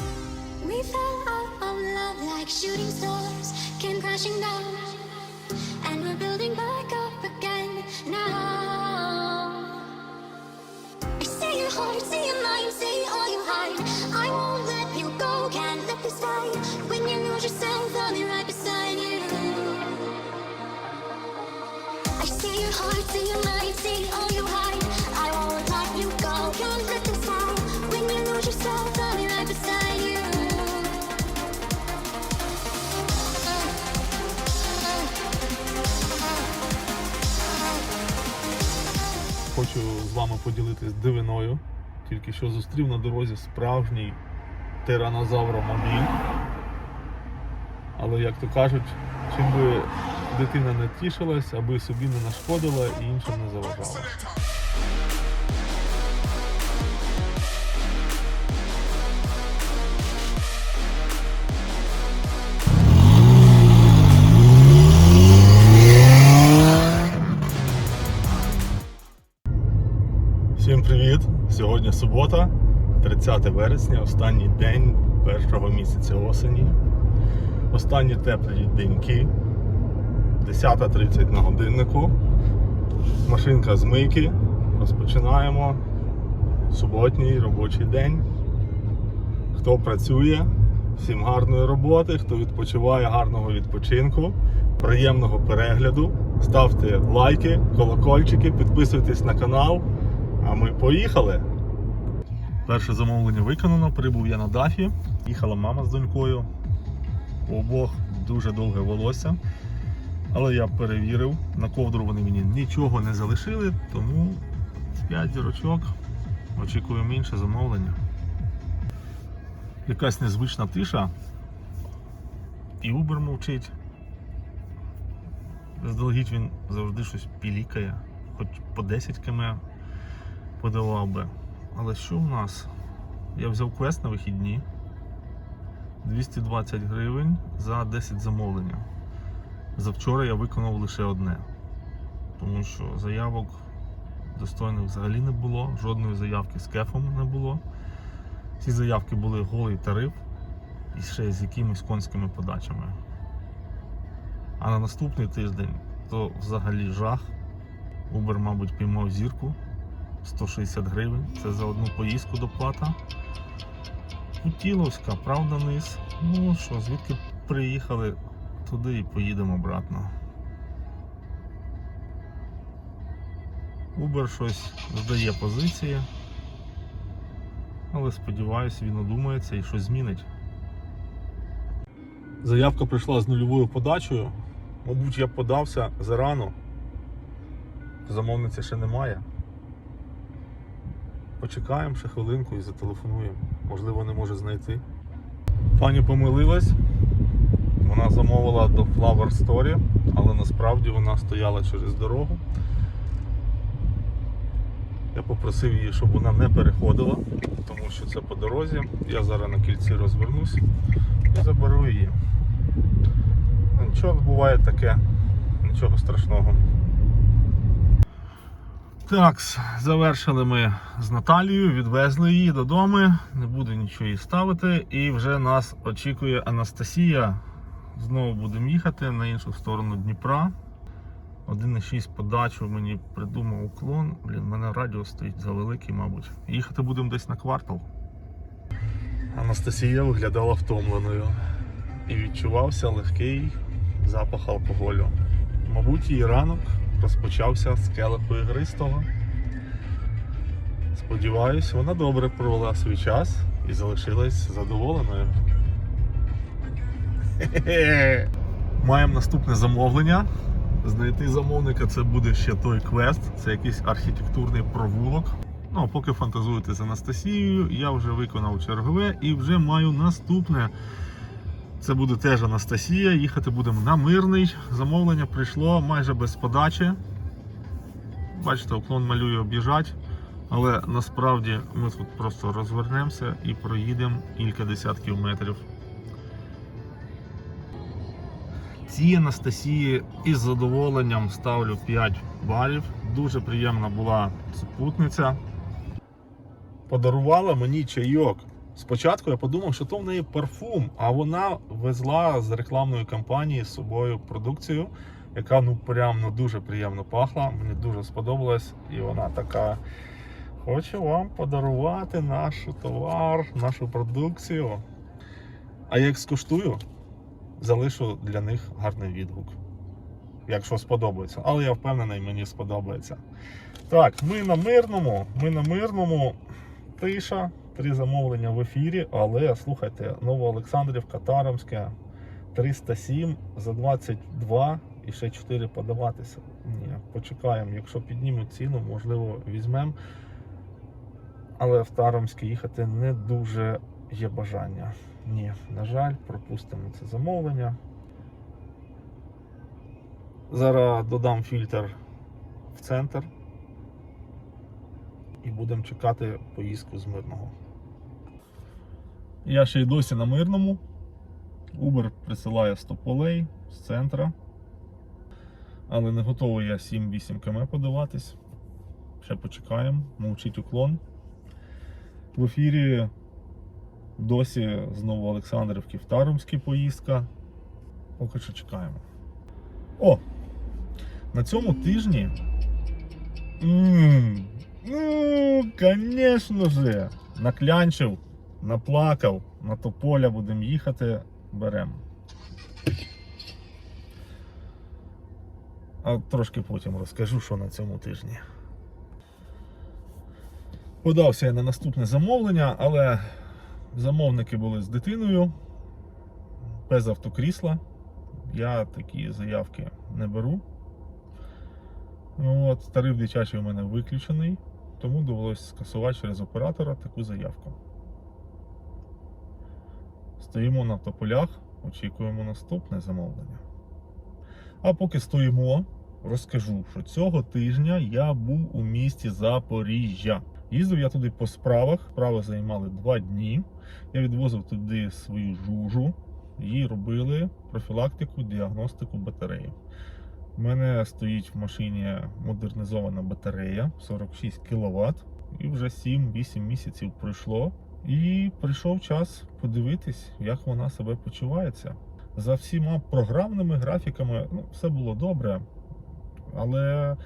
We fell out of love like shooting stars, came crashing down, and we're building back up again now. I say your heart, see your mind, see all you hide. I won't let you go, can't let this fight. When you lose yourself, I'll be right beside you. I say your heart, say your mind, say all Хочу з вами поділитись дивиною. Тільки що зустрів на дорозі справжній тиранозавромобіль. Але як то кажуть, чим би дитина не тішилась, аби собі не нашкодила і іншим не заважала. Субота, 30 вересня, останній день першого місяця осені. Останні теплі деньки. 10.30 на годиннику. Машинка з мийки. Розпочинаємо суботній робочий день. Хто працює, всім гарної роботи, хто відпочиває, гарного відпочинку, приємного перегляду. Ставте лайки, колокольчики, підписуйтесь на канал. А ми поїхали. Перше замовлення виконано, прибув я на дафі. Їхала мама з донькою. У обох дуже довге волосся. Але я перевірив, на ковдру вони мені нічого не залишили, тому 5 зірочок. Очікуємо інше замовлення. Якась незвична тиша. І Uber мовчить. Заздалегідь він завжди щось пілікає, хоч по 10 км подавав би. Але що в нас? Я взяв квест на вихідні. 220 гривень за 10 замовлення. Завчора я виконав лише одне. Тому що заявок достойних взагалі не було, жодної заявки з кефом не було. Ці заявки були голий тариф і ще з якимись конськими подачами. А на наступний тиждень то взагалі жах. Uber, мабуть, піймав зірку. 160 гривень. Це за одну поїздку доплата. Путіловська, правда, низ. Ну що, звідки приїхали, туди і поїдемо обратно. Uber щось здає позиції. Але сподіваюся, він одумається і щось змінить. Заявка прийшла з нульовою подачею. Мабуть, я подався зарано. Замовниці ще немає. Почекаємо ще хвилинку і зателефонуємо. Можливо, не може знайти. Пані помилилась. Вона замовила до Flower Story, але насправді вона стояла через дорогу. Я попросив її, щоб вона не переходила, тому що це по дорозі. Я зараз на кільці розвернусь і заберу її. Нічого буває таке, нічого страшного. Так, завершили ми з Наталією, відвезли її додому, не буду нічого їй ставити. І вже нас очікує Анастасія. Знову будемо їхати на іншу сторону Дніпра. 1,6 подачу мені придумав уклон. Блін, в мене радіо стоїть завеликий, мабуть. Їхати будемо десь на квартал. Анастасія виглядала втомленою і відчувався легкий запах алкоголю. Мабуть, її ранок розпочався з келиху ігристого. Сподіваюсь, вона добре провела свій час і залишилась задоволеною. Маємо наступне замовлення. Знайти замовника це буде ще той квест, це якийсь архітектурний провулок. Ну, а поки фантазуєте з Анастасією, я вже виконав чергове і вже маю наступне. Це буде теж Анастасія. Їхати будемо на мирний. Замовлення прийшло майже без подачі. Бачите, уклон малює об'їжджать. Але насправді ми тут просто розвернемося і проїдемо кілька десятків метрів. Цій Анастасії із задоволенням ставлю 5 балів. Дуже приємна була супутниця. Подарувала мені чайок Спочатку я подумав, що то в неї парфум, а вона везла з рекламної кампанії з собою продукцію, яка ну прям ну, дуже приємно пахла. Мені дуже сподобалась. І вона така. Хочу вам подарувати наш товар, нашу продукцію. А як скуштую, залишу для них гарний відгук. Якщо сподобається. Але я впевнений, мені сподобається. Так, ми на мирному, ми на мирному. Тиша, три замовлення в ефірі, але слухайте, Новоолександрівка, Тарамське, 307 за 22 і ще 4 подаватися. Ні, почекаємо. Якщо піднімуть ціну, можливо, візьмемо. Але в Тарамське їхати не дуже є бажання. Ні, на жаль, пропустимо це замовлення. Зараз додам фільтр в центр і будемо чекати поїздку з мирного. Я ще й досі на мирному. Uber присилає 100 полей з центра. Але не готовий я 7-8 км подаватись. Ще почекаємо, мовчить уклон. В ефірі досі знову Олександрівки в Таромській поїздка. Поки що чекаємо. О! На цьому тижні. Ну, звісно же, наклянчив, наплакав, на тополя будемо їхати, беремо. А трошки потім розкажу, що на цьому тижні. Подався я на наступне замовлення, але замовники були з дитиною без автокрісла. Я такі заявки не беру. От, тариф дитячий у мене виключений, тому довелося скасувати через оператора таку заявку. Стоїмо на тополях, очікуємо наступне замовлення. А поки стоїмо, розкажу, що цього тижня я був у місті Запоріжжя. Їздив я туди по справах. Справи займали два дні. Я відвозив туди свою жужу і робили профілактику, діагностику батареї. У мене стоїть в машині модернізована батарея 46 кВт. І вже 7-8 місяців пройшло. І прийшов час подивитись, як вона себе почувається. За всіма програмними графіками ну, все було добре, але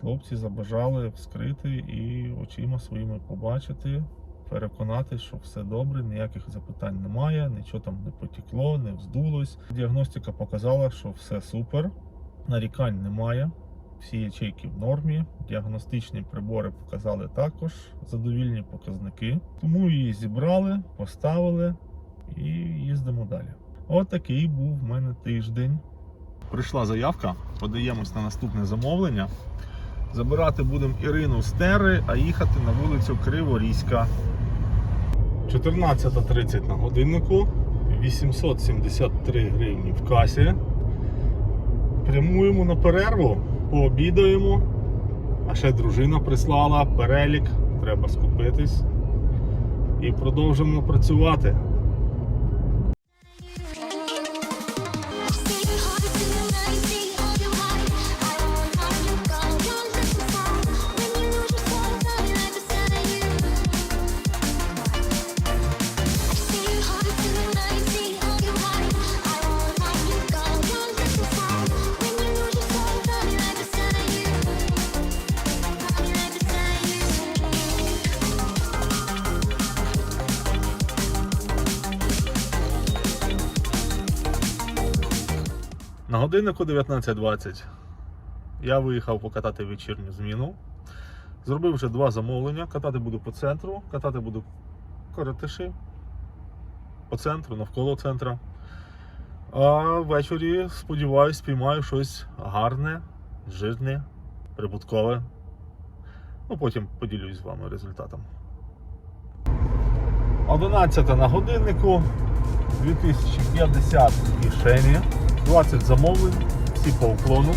хлопці забажали вскрити і очима своїми побачити, переконатись, що все добре, ніяких запитань немає, нічого там не потекло, не вздулось. Діагностика показала, що все супер, нарікань немає. Всі ячейки в нормі, діагностичні прибори показали також задовільні показники. Тому її зібрали, поставили і їздимо далі. От був в мене тиждень. Прийшла заявка, подаємось на наступне замовлення. Забирати будемо Ірину з Терри, а їхати на вулицю Криворізька. 14.30 на годиннику, 873 гривні в касі. Прямуємо на перерву, пообідаємо. А ще дружина прислала перелік, треба скупитись. І продовжимо працювати. На годиннику 19.20 я виїхав покатати вечірню зміну. Зробив вже два замовлення. Катати буду по центру, катати буду коротиші по центру, навколо центра. А ввечері, сподіваюсь, спіймаю щось гарне, жирне, прибуткове. Ну, потім поділюсь з вами результатом. 11 на годиннику, 2050 в кишені, 20 замовлень, всі по уклону.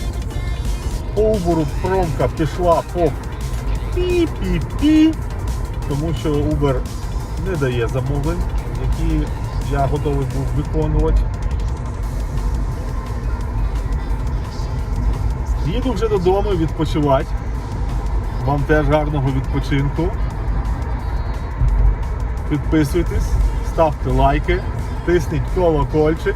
По Uber промка пішла по пі-пі-пі, тому що Uber не дає замовлень, які я готовий був виконувати. Їду вже додому відпочивати. Вам теж гарного відпочинку. Підписуйтесь, ставте лайки, тисніть колокольчик.